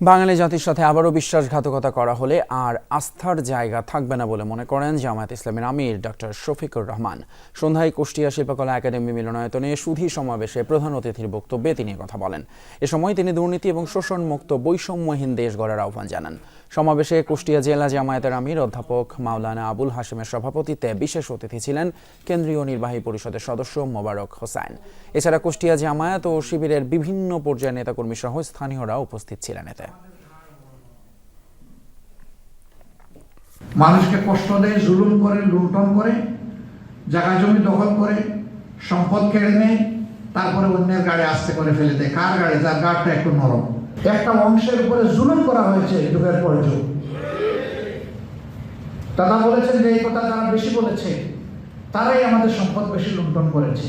বাঙালি জাতির সাথে আবারও বিশ্বাসঘাতকতা করা হলে আর আস্থার জায়গা থাকবে না বলে মনে করেন জামায়াত ইসলামের আমির ডক্টর শফিকুর রহমান। সন্ধ্যায় কুষ্টিয়া শিল্পকলা একাডেমি মিলনায়তনে সুধী সমাবেশে প্রধান অতিথির বক্তব্যে তিনি কথা বলেন। এ সময় তিনি দুর্নীতি এবং শোষণ মুক্ত বৈষম্যহীন দেশ গড়ার আহ্বান জানান। সমাবেশে কুষ্টিয়া জেলা জামায়াতের আমির অধ্যাপক মাওলানা আবুল হাশেমের সভাপতিত্বে বিশেষ অতিথি ছিলেন কেন্দ্রীয় নির্বাহী পরিষদের সদস্য মোবারক হোসাইন এছাড়া কুষ্টিয়া জামায়াত ও শিবিরের বিভিন্ন পর্যায়ের নেতাকর্মী সহ স্থানীয়রা উপস্থিত ছিলেন এতে। মানুষকে কষ্ট দেয়, জুলুম করে, লুণ্ঠন করে জায়গা জমি দখল করে, সম্পদ কেড়ে নেয়, তারপরে অন্যের গাড়ি আস্তে করে ফেলে দেয়। কার গাড়ি? যার গাড়টা একটু নরম। একটা অংশের উপরে জুলুম করা হয়েছে যুগের পর যুগ দাদা বলেছেন যে এই কথা যারা বেশি বলেছে। তারাই আমাদের সম্পদ বেশি লুণ্ঠন করেছে।